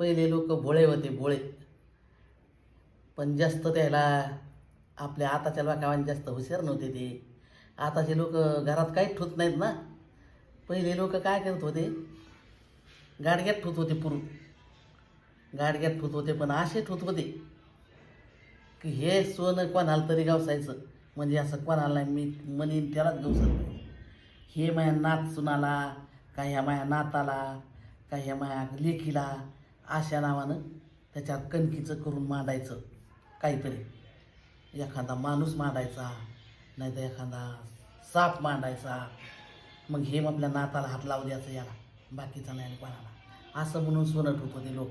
पहिले लोक भोळे होते भोळे. पण जास्त त्याला आपल्या आताच्या लोकांनी जास्त हुशार नव्हते ते. आताचे लोक घरात काहीच ठेवत नाहीत ना. पहिले लोक काय करत होते? गाडग्यात ठेवत होते पुरू गाडग्यात ठेवत होते पण असे ठेवत होते की हे सोनं कोणाला तरी गावसायचं. म्हणजे असं कोणाला नाही मी म्हणीन त्यालाच गवसत हे माझ्या नात सुनाला का ह्या माझ्या नाताला का ह्या माझ्या लेखीला अशा नावानं त्याच्यात कणकीचं करून मांडायचं काहीतरी. एखादा माणूस मांडायचा नाही तर एखादा साप मांडायचा. मग हे मग आपल्या नाताला हात लावू द्यायचं याला बाकीचा नाही कोणाला. असं म्हणून सोनं ठेवत ते लोक.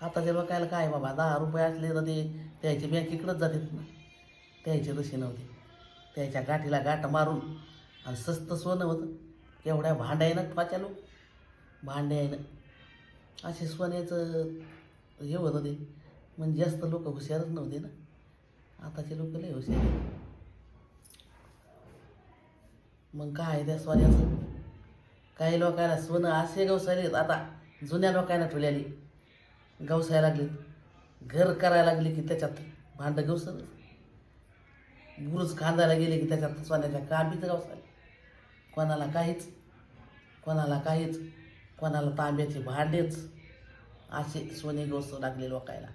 आताच्या लोकायला काय बाबा दहा रुपये असले तर ते त्याचे बँकेकडंच जातात ना. त्याचे तसे नव्हते. त्याच्या गाठीला गाठ मारून आणि स्वस्त सोनं होतं. केवढ्या भांड्यानं पाच्या लोक. भांड्यानं असे सोन्याचं हे होत होते. म्हणजे जास्त लोक हुशारच नव्हते ना. आताचे लोक लय हुशार आहेत. मग काय त्या सोन्याचं? काही लोकांना सोनं असे गवसायलेत आता जुन्या लोकांना ठेवलेली. गवसायला लागलेत. घर करायला लागले की त्याच्यात भांडं गवसर बुरुज खांदायला गेले की त्याच्यात सोन्याच्या काबीच गवसाले कोणाला काहीच कोणाला काहीच. कोणाला तांब्याचे भांडेच असे सोने गवस लागले लोकायला.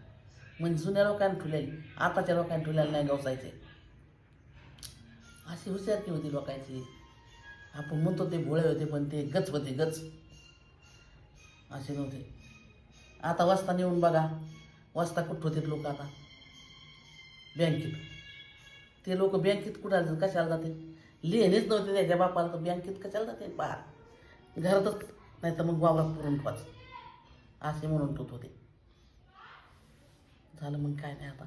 म्हणजे जुन्या लोकांनी ठेवलेली आताच्या लोकांनी ठुल्याला नाही गवसायचे अशी हुशारकी होती लोकांची. आपण म्हणतो ते भोळे होते पण ते गच होते गच. असे नव्हते. आता वाजता नेऊन बघा. वाजता कुठं होते लोक आता? बँकेत. ते लोक बँकेत कुठं कशाला जाते? लिहिणेच नव्हते त्याच्या बापाला तर बँकेत कशाला जाते? बाहेर. घरातच नाही तर मग वावरात पुरून ठेवायचं. असे म्हणून ठेवत होते. झालं मग काय नाही आता.